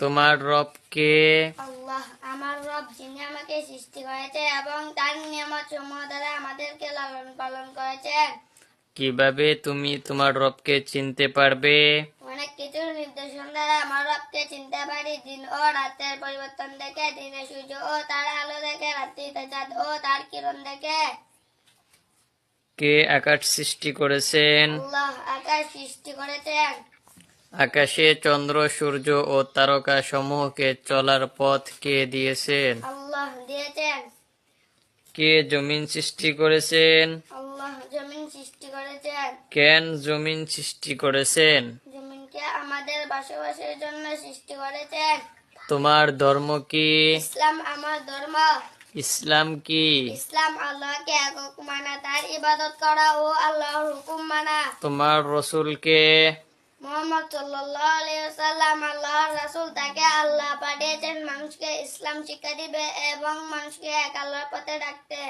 তোমার রবকে আল্লাহ আমার রব যিনি আমাকে সৃষ্টি করেছে এবং তার নিয়ামত সমূহ দ্বারা আমাদেরকে লালন পালন করেছেন কীভাবে তুমি তোমার রবকে চিনতে পারবে? অনেক কিছু নির্দেশন দ্বারা আমার রবকে চিনতে পারি। দিন ও রাতের পরিবর্তন দেখে দিনে সূর্য ও তার আলো দেখে রাত্রিতে চাঁদ ও তার কিরণ দেখে। কে আকাশ সৃষ্টি করেছেন? আল্লাহ আকাশ সৃষ্টি করেছেন। আকাশে চন্দ্র সূর্য ও তারকা সমূহকে চলার পথ কে দিয়েছেন? আল্লাহ দিয়েছেন। কে জমিন সৃষ্টি করেছেন? আল্লাহ জমিন সৃষ্টি করেছেন। কেন জমিন সৃষ্টি করেছেন? জমিনকে আমাদের বসবাসের জন্য সৃষ্টি করেছেন। তোমার ধর্ম কি? ইসলাম আমার ধর্ম। ইসলাম কি? ইসলাম আল্লাহকে একক মানা তার ইবাদত করা ও আল্লাহর হুকুম মানা। তোমার রসুলকে মোহাম্মদ সাল্লাম আল্লাহর রাসুল তাকে আল্লাহ পাঠিয়েছেন। মানুষকে ইসলাম শিক্ষা দিবে এবং মানুষকে এক আল্লাহর পথে ডাকতে।